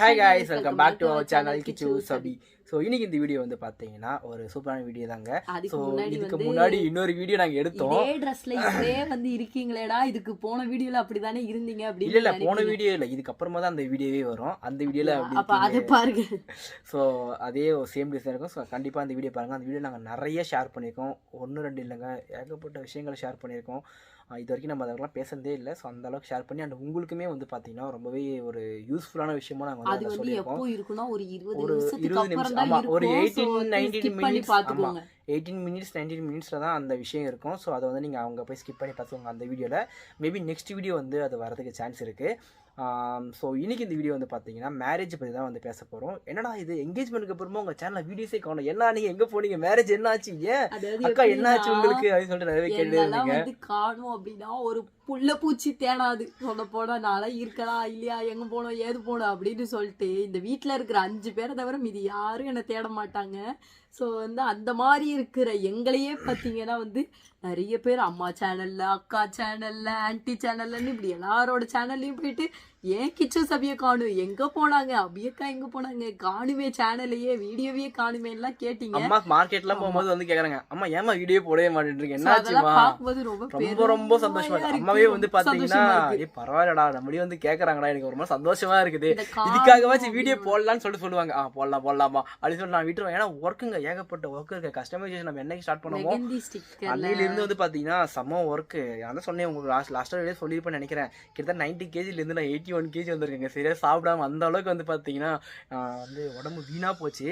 Hi guys welcome back to our channel Kichu Sabi so இன்னைக்கு இந்த video வந்து பார்த்தீங்கன்னா ஒரு சூப்பரான வீடியோ தாங்க. ஸோ இதுக்கு முன்னாடி இன்னொரு வீடியோ நாங்கள் எடுத்தோம். இதே ட்ரெஸ்ல இதே வந்து இருக்கீங்களேடா இதுக்கு போன வீடியோல அப்படிதானே இருந்தீங்க இல்ல அப்படின்னு இல்ல போன. வீடியோ இல்ல இதுக்கப்புறமா தான் அந்த வீடியோவே வரும். அந்த வீடியோல அப்ப அதை பாருங்க. ஸோ அதே சேம் டிசைன் இருக்கும். ஸோ கண்டிப்பாக அந்த வீடியோ பாருங்கள் அந்த வீடியோ நாங்கள் நிறைய ஷேர் பண்ணியிருக்கோம். ஒன்று ரெண்டு இல்லைங்க. ஏகப்பட்ட விஷயங்களை ஷேர் பண்ணியிருக்கோம். இது வரைக்கும் நம்ம அதெல்லாம் பேசுனதே இல்லை. ஸோ அந்த அளவுக்கு ஷேர் பண்ணி அண்ட் உங்களுக்குமே வந்து பார்த்தீங்கன்னா ரொம்பவே ஒரு யூஸ்ஃபுல்லான விஷயமா நாங்கள் வந்து சொல்லியிருக்கோம். ஒரு இருபது நிமிஷம், தான் ஆமா, ஒரு இருக்கும். 18, 19 ஸ்கிப் பண்ணி minutes, பாத்துக்கோங்க. எயிட்டீன் மினிட்ஸ் நைன்டீன் மினிட்ஸில் தான் அந்த விஷயம் இருக்கும். ஸோ அதை வந்து நீங்கள் அவங்க போய் ஸ்கிப் பண்ணி பார்த்துக்கோங்க அந்த வீடியோவில் மேபி நெக்ஸ்ட் வீடியோ வந்து அது வரதுக்கு சான்ஸ் இருக்குது ஸோ இன்னைக்கு இந்த வீடியோ வந்து பார்த்தீங்கன்னா மேரேஜ் பற்றி தான் வந்து பேச போகிறோம் என்னடா இது? எங்கேஜ்மெண்ட்டுக்கு அப்புறமா உங்கள் சேனலில் வீடியோஸே காணும். என்ன நீங்கள் எங்கே போனீங்க? மேரேஜ் என்ன ஆச்சு ஏன் அக்கா என்ன ஆச்சு உங்களுக்கு? அப்படின்னு சொல்லிட்டு நிறைய கேட்டு காணும் அப்படின்னா ஒரு புள்ள பூச்சி தேடாது. சொல்ல போனா நாளா இருக்கலாம் இல்லையா எங்க போனோம் ஏது போனோம் அப்படின்னு சொல்லிட்டு இந்த வீட்டில் இருக்கிற அஞ்சு பேரை தவிர மீதி யாரும் என்ன தேட மாட்டாங்க. ஸோ வந்து அந்த மாதிரி இருக்கிற எங்களையே பார்த்தீங்கன்னா வந்து நிறைய பேர் அம்மா சேனல்ல அக்கா சேனல்ல ஆன்டி சேனல்லன்னு இப்படி எல்லாரோட சேனல்லையும் போயிட்டு ஏன் கிச்சன் சபியை காணும்? எங்க போனாங்க? அபியக்கா எங்க போனாங்க? காணுமே சேனலையே வீடியோவே காணுமே எல்லாம் கேட்டீங்க. அம்மா மார்க்கெட்லாம் போகும்போது வந்து கேட்குறாங்க அம்மா ஏமா வீடியோ போடவே மாட்டேன்றீங்க? So, என்ன அதெல்லாம் ஆச்சுமா பார்க்கும்போது ரொம்ப ரொம்ப ரொம்ப சந்தோஷமா இருக்கு. அம்மாவே வந்து பாத்தீங்கன்னா. ஏ பரவாயில்லடா நம்மளே வந்து கேக்குறாங்கடா எனக்கு ரொம்ப சந்தோஷமா இருக்குது. இதுக்காகவாச்சும் வீடியோ போடலாம்னு சொல்லிட்டு சொல்லுவாங்க. ஆ போடலாம் போடலாமா அப்படின்னு சொல்லி நான் விட்டுருவேன். ஏன்னா ஒர்க்குங்க ஏகப்பட்ட ஒர்க் இருக்கு. கஸ்டமைசேஷன் நம்ம என்னைக்கு ஸ்டார்ட் பண்ணுவோம் அன்னையில இருந்து வந்து பாத்தீங்கன்னா செம்ம ஒர்க்கு நான் தான் சொன்னேன் உங்களுக்கு லாஸ்ட் லாஸ்ட்டாக வெளியே சொல்லியிருப்பேன்னு நினைக்கிறேன். கிட்டத்தட்ட நைன்டி கேஜில இருந்து நான் எயிட்டி ஒன் கேஜி வந்திருக்கேங்க. சரியா? சாப்பிடாம அந்த அளவுக்கு வந்து பாத்தீங்கன்னா ஆஹ் வந்து உடம்பு வீணா போச்சு.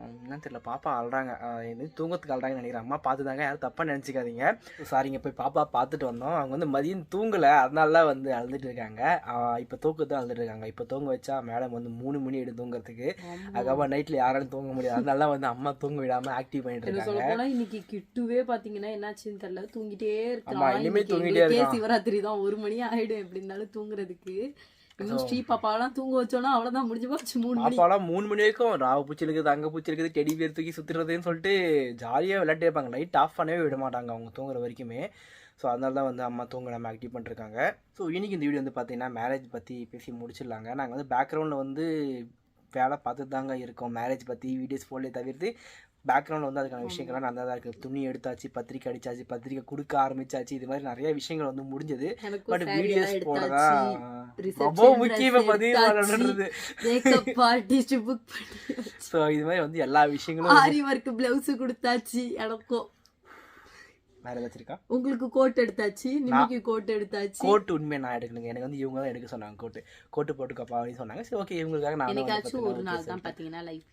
என்னன்னு தெரியல. பாப்பா அழுறாங்க. இது தூங்கத்துக்கு அழுறாங்கன்னு நினைக்கிறேன். அம்மா பார்த்துதாங்க யாரும் தப்பா நினச்சிக்காதீங்க. சாரிங்க போய் பாப்பா பார்த்துட்டு வந்தோம். அவங்க வந்து மதியம் தூங்கலை. அதனால தான் வந்து அழுதுட்டு இருக்காங்க. இப்போ தூக்கத்தை அழுதுட்டு இருக்காங்க. இப்போ தூங்க வச்சா மேடம் வந்து மூணு மணி எடுத்து தூங்குறதுக்கு. அதுக்கப்புறம் நைட்டில் யாராலும் தூங்க முடியாது. அதனால தான் வந்து அம்மா தூங்க விடாம ஆக்டிவ் பண்ணிட்டு என்ன இருக்காங்க. இன்னைக்கு கிட்டுவே பாத்தீங்கன்னா என்னாச்சுன்னு தெரியல. தூங்கிட்டே இருக்கான் இனிமே இன்னைக்கு தூங்கிட்டே இருக்கான். சிவராத்திரி தான். ஒரு மணி ஆயிடும் எப்படி இருந்தாலும் தூங்குறதுக்கு. ஸ்ரீ பாப்பாவெல்லாம் தூங்க வச்சோன்னா அவ்வளவுதான் முடிஞ்சு போச்சு மூணு மணி பாப்பாலாம் மூணு மணி வரைக்கும் ராவு பூச்சி இருக்குது அங்க பூச்சி இருக்குது டெடி பேர் தூக்கி சுத்துறதுன்னு சொல்லிட்டு ஜாலியாக விளையாட்டே இருப்பாங்க லைட் ஆஃப் பண்ணவே விட மாட்டாங்க அவங்க தூங்குற வரைக்குமே. ஸோ அதனால தான் வந்து அம்மா தூங்க நம்ம ஆக்டிவ் பண்ணிருக்காங்க ஸோ இன்னைக்கு இந்த வீடியோ வந்து பார்த்தீங்கன்னா மேரேஜ் பற்றி பேசி முடிச்சிடலாங்க. நாங்கள் வந்து பேக்ரவுண்டில் வந்து வேலை பார்த்துட்டு தாங்க இருக்கோம். மேரேஜ் பற்றி வீடியோஸ் போலே தவிர்த்து பேக்ரவுண்டில் வந்து அதுக்கான விஷயங்கள்லாம் நல்லா தான் இருக்குது துணி எடுத்தாச்சு பத்திரிக்கை அடிச்சாச்சு பத்திரிக்கை கொடுக்க ஆரம்பிச்சாச்சு. இது மாதிரி நிறைய விஷயங்கள் வந்து முடிஞ்சது. பட் வீடியோஸ் போடதான். ரொம்ப முக்கியமாக பதிவு ஸோ இது மாதிரி வந்து எல்லா விஷயங்களும் ஆரி ஒர்க் பிளவுஸ் கொடுத்தாச்சு. எனக்கும். வேற ஏதாச்சும் உங்களுக்கு கோட் எடுத்தாச்சு நிமிக்கு கோட் எடுத்தாச்சு. கோட் உண்மையை நான் எடுக்கணுங்க. எனக்கு வந்து இவங்க தான் எடுக்க சொன்னாங்க கோட்டு கோட்டு போட்டுக்கப்பா அப்படின்னு சொன்னாங்க. சரி ஓகே இவங்களுக்காக நான் ஒரு நாள் தான்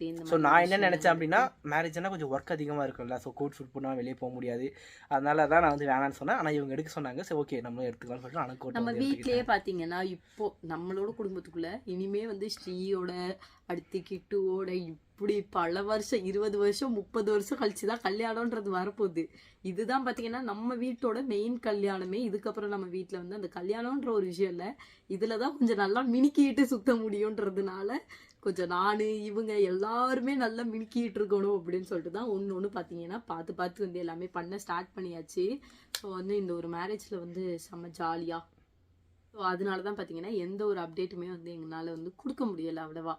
இந்த ஸோ நான் என்ன நினச்சேன் அப்படின்னா மேரேஜ்னா கொஞ்சம் ஒர்க் அதிகமாக இருக்கும்ல. ஸோ கோட் ஷூட் பண்ணால் வெளியே போக முடியாது. அதனால தான் நான் வந்து வேணாம்னு சொன்னேன். ஆனால் இவங்க எடுக்க சொன்னாங்க. சரி ஓகே நம்மளும் எடுத்துக்கலாம்னு சொல்லிட்டு ஆனால் கோட் நம்ம வீட்லயே பாத்தீங்கன்னா இப்போ நம்மளோட குடும்பத்துக்குள்ள இனிமே வந்து ஸ்ரீயோட அடுத்து கிட்டுவோட இப்படி பல வருஷம் இருபது வருஷம் முப்பது வருஷம் கழிச்சு தான் கல்யாணம்ன்றது வரப்போகுது. இதுதான் பார்த்தீங்கன்னா நம்ம வீட்டோட மெயின் கல்யாணமே. இதுக்கப்புறம் நம்ம வீட்டில் வந்து அந்த கல்யாணம்ன்ற ஒரு விஷயம் இல்லை. இதில் தான் கொஞ்சம் நல்லா மினுக்கிட்டு சுத்த முடியுன்றதுனால கொஞ்சம் நான் இவங்க எல்லாருமே நல்லா மினுக்கிட்டு இருக்கணும் அப்படின்னு சொல்லிட்டு தான் ஒன்று ஒன்று பார்த்தீங்கன்னா பார்த்து பார்த்து வந்து எல்லாமே பண்ண ஸ்டார்ட் பண்ணியாச்சு. ஸோ வந்து இந்த ஒரு மேரேஜில் வந்து செம்ம ஜாலியாக ஸோ அதனால தான் பார்த்தீங்கன்னா எந்த ஒரு அப்டேட்டுமே வந்து எங்களால் வந்து கொடுக்க முடியலை அவ்வளோவா.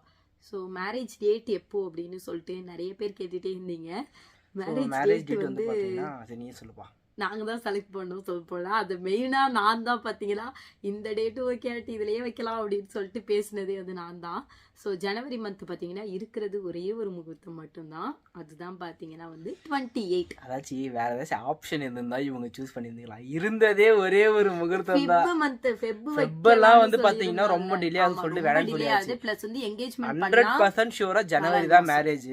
ஸோ மேரேஜ் டேட் எப்போ அப்படின்னு சொல்லிட்டு நிறைய பேர் கேட்டுகிட்டே இருந்தீங்க. மேரேஜ் டேட் வந்து சொல்லுப்பா. நாங்கள் தான் செலக்ட் பண்ணோம். சொல்ல போனால் அது மெயினாக நான் தான் பார்த்தீங்கன்னா இந்த டேட்டு ஓகே ஆட்டி இதுலயே வைக்கலாம் அப்படின்னு சொல்லிட்டு பேசினதே அது நான் தான். ஸோ ஜனவரி மந்த் பார்த்தீங்கன்னா இருக்கிறது ஒரே ஒரு முகூர்த்தம் மட்டும்தான். அதுதான் பார்த்தீங்கன்னா வந்து டுவெண்ட்டி எயிட் அதாச்சும் வேற ஏதாச்சும் ஆப்ஷன் இருந்திருந்தா இவங்க சூஸ் பண்ணியிருந்துக்கலாம் இருந்ததே ஒரே ஒரு முகூர்த்தம் தான். மந்த் ஃபெப் ஃபெப்பெல்லாம் வந்து பாத்தீங்கன்னா ரொம்ப delay ஆகுதுன்னு சொல்லிட்டு வேணாம்னு சொல்லியாச்சு. ப்ளஸ் வந்து என்கேஜ்மெண்ட் ஹண்ட்ரட் பர்சன்ட் ஷூரா ஜனவரி தான் மேரேஜ்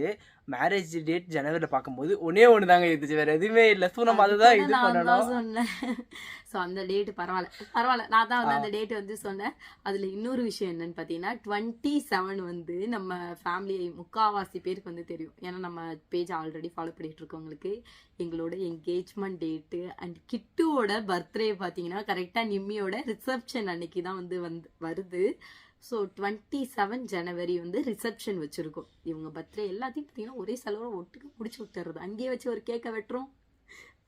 மேரேஜ் டேட் ஜனவரியில் பார்க்கும்போது ஒன்னே ஒன்று தாங்க இருந்துச்சு. வேற எதுவுமே இல்லை. ஸோ நம்ம அதுதான் இது பண்ணணும். சொன்னேன். ஸோ அந்த டேட் பரவாயில்ல. பரவாயில்ல. நான் தான் வந்து அந்த டேட் வந்து சொன்னேன். அதில் இன்னொரு விஷயம் என்னன்னு பார்த்தீங்கன்னா டுவெண்ட்டி செவன் வந்து நம்ம ஃபேமிலி முக்காவாசி பேருக்கு வந்து தெரியும். ஏன்னா நம்ம பேஜ் ஆல்ரெடி ஃபாலோ பண்ணிட்டு இருக்கவங்களுக்கு எங்களோட என்கேஜ்மெண்ட் டேட்டு அண்ட் கிட்டுவோட பர்த்டே பார்த்தீங்கன்னா கரெக்டாக நிம்மியோட ரிசப்ஷன் அன்னைக்கு தான் வந்து வந்து வருது. ஸோ டுவெண்ட்டி செவன் ஜனவரி வந்து ரிசப்ஷன் வச்சுருக்கோம். இவங்க பர்த்டே எல்லாத்தையும் பார்த்தீங்கன்னா ஒரே செலவில் ஒட்டுக்கு முடிச்சு விட்டுறது அங்கேயே வச்சு ஒரு கேக்கை வெட்டுறோம்.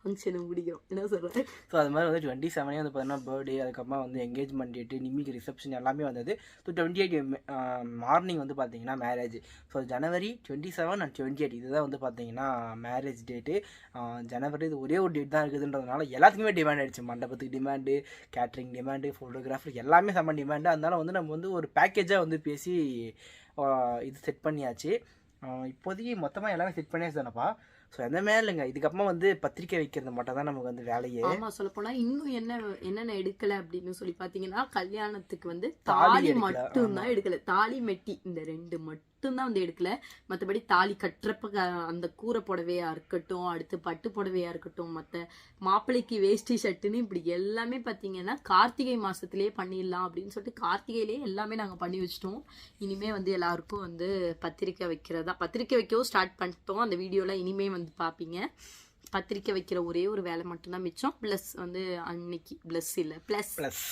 ஃபங்க்ஷனை முடிக்கிறோம். என்ன சொல்கிறேன் ஸோ அது மாதிரி வந்து டுவெண்ட்டி செவனே வந்து பார்த்தீங்கன்னா பர்த்டே அதுக்கப்புறமா வந்து எங்கேஜ்மெண்ட் டேட்டு நிமிக்கு ரிசப்ஷன் எல்லாமே வந்தது. ஸோ டுவெண்ட்டி எயிட் மார்னிங் வந்து பார்த்தீங்கன்னா marriage so January twenty seven and twenty eight இதுதான் வந்து பார்த்தீங்கன்னா மேரேஜ் டேட்டு ஜனவரி இது ஒரே ஒரு டேட் தான் இருக்குதுன்றதுனால எல்லாத்துக்குமே டிமாண்ட் ஆயிடுச்சு. மண்டபத்துக்கு டிமாண்டு கேட்ரிங் டிமாண்டு ஃபோட்டோகிராஃபர் எல்லாமே செம்ம டிமாண்டு அதனால வந்து நம்ம வந்து ஒரு பேக்கேஜாக வந்து பேசி இது செட் பண்ணியாச்சு. இப்போதைக்கு மொத்தமாக எல்லாமே செட் பண்ணியாச்சு தானப்பா? ஸோ எதுவுமே இல்லைங்க இதுக்கப்புறமா வந்து பத்திரிக்கை வைக்கிறது மட்டும் தான் நமக்கு வந்து வேலையே. ஆமா சொல்ல போனா இன்னும் என்ன என்னென்ன எடுக்கல அப்படின்னு சொல்லி பாத்தீங்கன்னா கல்யாணத்துக்கு வந்து தாலி மட்டும் தான். எடுக்கல. தாலி மெட்டி இந்த ரெண்டு மட்டும். மட்டும்தான் வந்து எடுக்கல. மற்றபடி தாலி கட்டுறப்ப க- அந்த கூரை புடவையா இருக்கட்டும் அடுத்து பட்டு புடவையா இருக்கட்டும் மற்ற மாப்பிள்ளைக்கு வேஷ்டி ஷர்ட்டுன்னு இப்படி எல்லாமே பார்த்தீங்கன்னா கார்த்திகை மாசத்திலேயே பண்ணிடலாம் அப்படின்னு சொல்லிட்டு கார்த்திகையிலேயே எல்லாமே நாங்கள் பண்ணி வச்சிட்டோம். இனிமே வந்து எல்லாருக்கும் வந்து பத்திரிக்கை வைக்கிறதா பத்திரிக்கை வைக்கவும் ஸ்டார்ட் பண்ணிட்டோம். அந்த வீடியோலாம் இனிமே வந்து பார்ப்பீங்க பத்திரிக்கை வைக்கிற ஒரே ஒரு வேலை மட்டும்தான் மிச்சம். ப்ளஸ் வந்து அன்னைக்கு ப்ளஸ் இல்லை. ப்ளஸ் ப்ளஸ்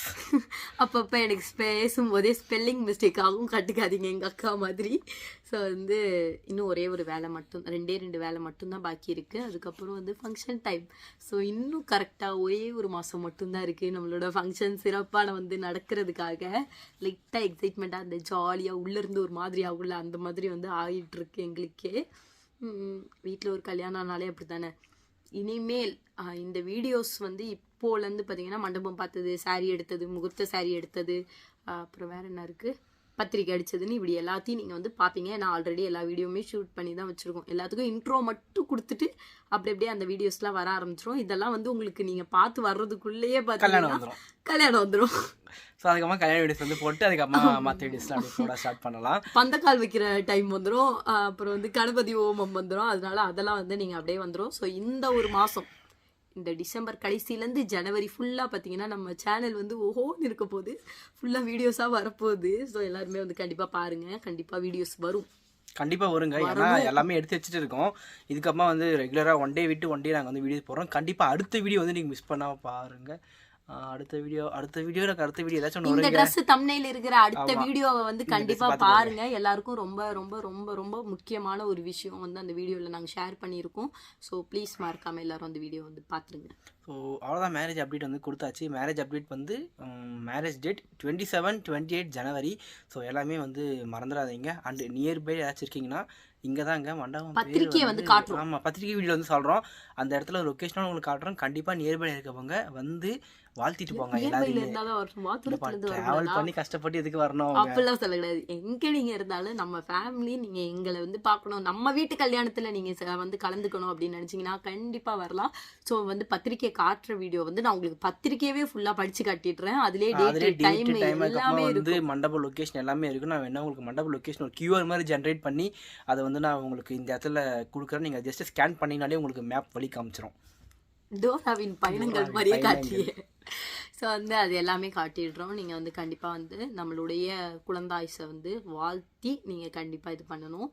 அப்பப்போ எனக்கு பேசும்போதே ஸ்பெல்லிங் மிஸ்டேக் ஆகும் கட்டுக்காதீங்க எங்கள் அக்கா மாதிரி. ஸோ வந்து இன்னும் ஒரே ஒரு வேலை மட்டும் ரெண்டே ரெண்டு வேலை மட்டும்தான் பாக்கி இருக்குது அதுக்கப்புறம் வந்து ஃபங்க்ஷன் டைம் ஸோ இன்னும் கரெக்டாக ஒரே ஒரு மாதம் மட்டும்தான் இருக்குது நம்மளோட ஃபங்க்ஷன் சிறப்பான வந்து நடக்கிறதுக்காக. லைட்டாக எக்ஸைட்மெண்ட்டாக அந்த ஜாலியாக உள்ளேருந்து ஒரு மாதிரி ஆகும்ல அந்த மாதிரி வந்து ஆகிட்டு இருக்கு எங்களுக்கே. வீட்டில் ஒரு கல்யாணம்னாலே அப்படி தானே இனிமேல் இந்த வீடியோஸ் வந்து இப்போலேருந்து பார்த்தீங்கன்னா மண்டபம் பார்த்தது saree எடுத்தது முகூர்த்த saree எடுத்தது அப்புறம் வேறு என்ன இருக்குது பத்திரிக்கை அடிச்சதுன்னு இப்படி எல்லாத்தையும் நீங்கள் வந்து பார்ப்பீங்க நான் ஆல்ரெடி எல்லா வீடியோவுமே ஷூட் பண்ணி தான் வச்சுருக்கோம். எல்லாத்துக்கும் இன்ட்ரோ மட்டும் கொடுத்துட்டு அப்படி அப்படியே அந்த வீடியோஸ்லாம் வர ஆரம்பிச்சிரும். இதெல்லாம் வந்து உங்களுக்கு நீங்கள் பார்த்து வர்றதுக்குள்ளேயே பார்த்தீங்கன்னா கல்யாணம் வந்துடும் ஸோ அதுக்கப்புறமா கல்யாண வீடியோஸ் வந்து போட்டு அதுக்கப்புறமா மற்ற வீடியோஸ்லாம் அப்படியே போட ஸ்டார்ட் பண்ணலாம். பந்தக்கால் வைக்கிற டைம் வந்துடும் அப்புறம் வந்து கணபதி ஓமம் வந்துடும் அதனால அதெல்லாம் வந்து நீங்கள் அப்படியே வந்துடும் ஸோ இந்த ஒரு மாதம் இந்த டிசம்பர் கடைசியிலேருந்து ஜனவரி ஃபுல்லாக பார்த்தீங்கன்னா நம்ம சேனல் வந்து ஓஹோன்னு இருக்க போகுது ஃபுல்லாக வீடியோஸாக வரப்போகுது. ஸோ எல்லாருமே வந்து கண்டிப்பாக பாருங்கள் கண்டிப்பாக வீடியோஸ் வரும். கண்டிப்பாக வருங்க. ஏன்னா எல்லாமே எடுத்து வச்சுட்டு இருக்கோம். இதுக்கப்புறமா வந்து ரெகுலராக ஒன் டே விட்டு ஒன் டே நாங்கள் வந்து வீடியோ போடுறோம். கண்டிப்பாக அடுத்த வீடியோ வந்து நீங்கள் மிஸ் பண்ணாமல் பாருங்க. ஆஹ் அடுத்த வீடியோ அடுத்த வீடியோ எனக்கு அடுத்த வீடியோ ஏதாச்சும் ஒன்று இந்த ட்ரெஸ் தம்னையில் இருக்கிற அடுத்த. வீடியோவை வந்து இந்த கண்டிப்பா dress பார்த்து பாருங்க. எல்லாருக்கும் ரொம்ப ரொம்ப ரொம்ப ரொம்ப முக்கியமான ஒரு விஷயம் வந்து அந்த வீடியோல நாங்க ஷேர் பண்ணியிருக்கோம். ஸோ ப்ளீஸ் மறக்காம எல்லாரும் அந்த வீடியோ வந்து பாத்துருங்க ஸோ அவ்வளோதான் மேரேஜ் அப்டேட் வந்து கொடுத்தாச்சு. மேரேஜ் அப்டேட் வந்து marriage date twenty seven twenty eight January so எல்லாமே வந்து மறந்துடாதீங்க. அண்ட் நியர்பை ஏதாச்சும் இருக்கீங்கன்னா இங்கே தாங்க மண்டபம் பத்திரிக்கையை வந்து காட்டுறோம். ஆமாம் பத்திரிக்கை வீடியோ வந்து சொல்கிறோம் அந்த இடத்துல லொக்கேஷனும் உங்களுக்கு காட்டுறோம். கண்டிப்பாக நியர்பை இருக்கவங்க வந்து வாழ்த்திட்டு போங்க ட்ராவல் பண்ணி கஷ்டப்பட்டு எதுக்கு வரணும் அப்படிலாம் சொல்லக்கூடாது எங்க நீங்க இருந்தாலும் நம்ம ஃபேமிலி நீங்க எங்களை வந்து பார்க்கணும். நம்ம வீட்டு கல்யாணத்துல நீங்க வந்து கலந்துக்கணும் அப்படின்னு நினைச்சீங்கன்னா கண்டிப்பா வரலாம். ஸோ வந்து பத்திரிக்கை காட்டுற வீடியோ வந்து நான் உங்களுக்கு பத்திரிக்கையவே ஃபுல்லா படிச்சு காட்டிடுறேன். அதுலயே அதிலே டேட் டைம் எல்லாமே வந்து மண்டப லொக்கேஷன் எல்லாமே இருக்கு நான் வேணா உங்களுக்கு மண்டப லொக்கேஷன் ஒரு கியூஆர் மாதிரி ஜென்ரேட் பண்ணி அதை வந்து நான் உங்களுக்கு இந்த இடத்துல கொடுக்குறேன். நீங்கள் ஜஸ்ட் ஸ்கேன் பண்ணினாலே உங்களுக்கு மேப் வழி காமிச்சிரும். டோராவின் பயணங்கள் மாதிரியே. காட்டியே. ஸோ வந்து அது எல்லாமே காட்டிடுறோம். நீங்கள் வந்து கண்டிப்பாக வந்து நம்மளுடைய குழந்தாய்ஸை வந்து வாழ்த்தி நீங்கள் கண்டிப்பாக இது பண்ணணும்.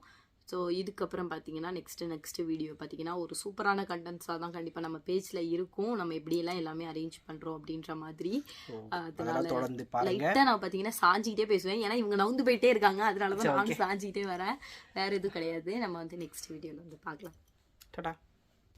ஸோ இதுக்கப்புறம் பார்த்தீங்கன்னா நெக்ஸ்ட்டு நெக்ஸ்ட்டு வீடியோ பார்த்தீங்கன்னா ஒரு சூப்பரான கண்டென்ட்ஸாக தான் கண்டிப்பாக நம்ம பேஜில் இருக்கும். நம்ம எப்படியெல்லாம் எல்லாமே அரேஞ்ச் பண்ணுறோம் அப்படின்ற மாதிரி. அதனால லைட்டாக நான் பார்த்தீங்கன்னா சாஞ்சிக்கிட்டே பேசுவேன். ஏன்னா இவங்க நவுந்து போயிட்டே இருக்காங்க. அதனால தான் நானும். சாஞ்சிக்கிட்டே வரேன். வேறு எதுவும் கிடையாது. நம்ம வந்து நெக்ஸ்ட் வீடியோவில் வந்து பார்க்கலாம் டாடா.